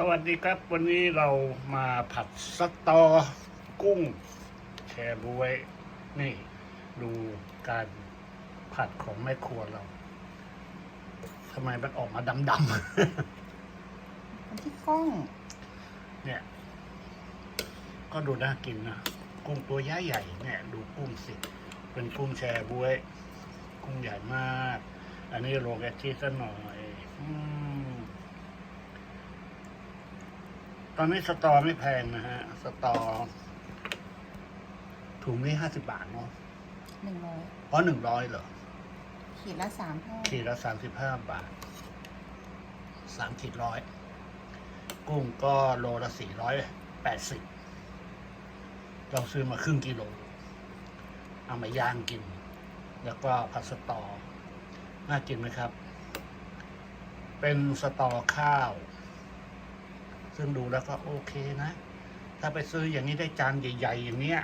สวัสดีครับ วันนี้เรามาผัดสตอ กุ้ง แชร์บวย นี่ ดูการผัดของแม่ครัวเราทำไมมันออกมาดำอันที่กล้องๆเนี่ย ก็ดูน่ากินนะ กุ้งตัวใหญ่ใหญ่ๆเนี่ย ดูกุ้งสิ เป็นกุ้งแชร์บวย กุ้งใหญ่มาก อันนี้โรแกตชีสหน่อยอม ตอนนี้สตอไม่แพงนะฮะ สตอ ถุงนี้ห้าสิบบาทเนาะหนึ่งร้อยเพราะหนึ่งร้อยเหรอ ขีดละสามห้าขีดละสามสิบห้าบาทสามขีดร้อย กุ้งก็โลละสี่ร้อยแปดสิบเราซื้อมาครึ่งกิโล เอามาย่างกิน แล้วก็ผัดสตอ น่ากินไหมครับ เป็นสตอข้าว ซึ่งดูแล้วก็โอเคนะ ถ้าไปซื้ออย่างนี้ได้จานใหญ่ ๆ อย่างเนี้ย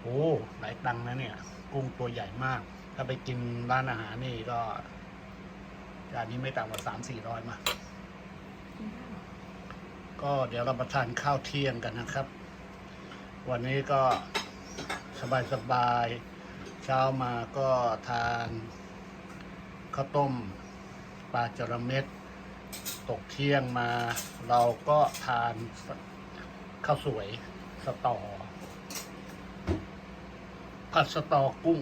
โอ้หลายตังค์นะเนี่ย กุ้งตัวใหญ่มาก ถ้าไปกินร้านอาหารนี่ก็จานนี้ไม่ต่ำกว่าสามสี่ร้อยมา ก็เดี๋ยวเราประทานข้าวเที่ยงกันนะครับ วันนี้ก็สบายสบายๆเช้ามาก็ทานข้าวต้มปลาจระเม็ด ตกเที่ยงมา เราก็ทานข้าวสวยสตอผัดสตอกุ้ง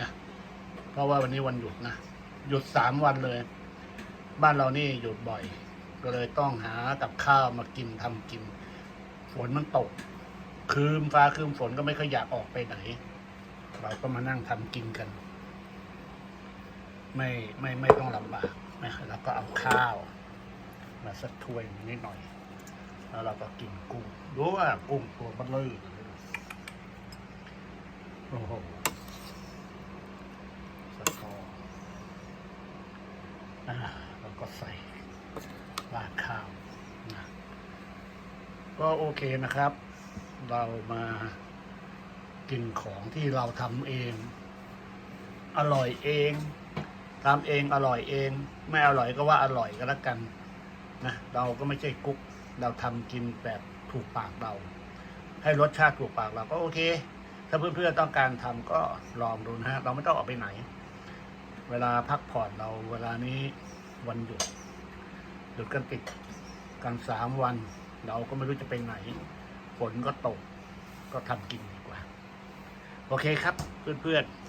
นะเพราะว่าวันนี้วันหยุดนะ หยุดสามวันเลย บ้านเรานี่หยุดบ่อย ก็เลยต้องหากับข้าวมากินทำกิน ฝนมันตก คืมฟ้าคืมฝนก็ไม่ค่อยอยากออกไปไหน เราก็มานั่งทำกินกัน ไม่ไม่ไม่ต้องลำบากนะแล้วก็เอาข้าว มาสักถ้วยนิดหน่อย แล้วเราก็กินกุ้งรู้ว่ากุ้งตัวเบัลเลอร์เลยโอ้โหสตออาแล้วก็ใส่ราดข้าวนะก็โอเคนะครับ เรามากินของที่เราทำเอง อร่อยเอง ทำเองอร่อยเอง ไม่อร่อยก็ว่าอร่อยก็แล้วกันนะเราก็ไม่ใช่กุ๊กเราทำกินแบบถูกปากเรา ให้รสชาติถูกปากเราก็โอเค ถ้าเพื่อนๆต้องการทำก็ลองดูนะฮะเราไม่ต้องออกไปไหน เวลาพักผ่อนเราเวลานี้วันหยุดหยุดกันติดกันสามวัน เราก็ไม่รู้จะไปไหนฝนก็ตก ก็ทำกินดีกว่า โอเคครับเพื่อนๆ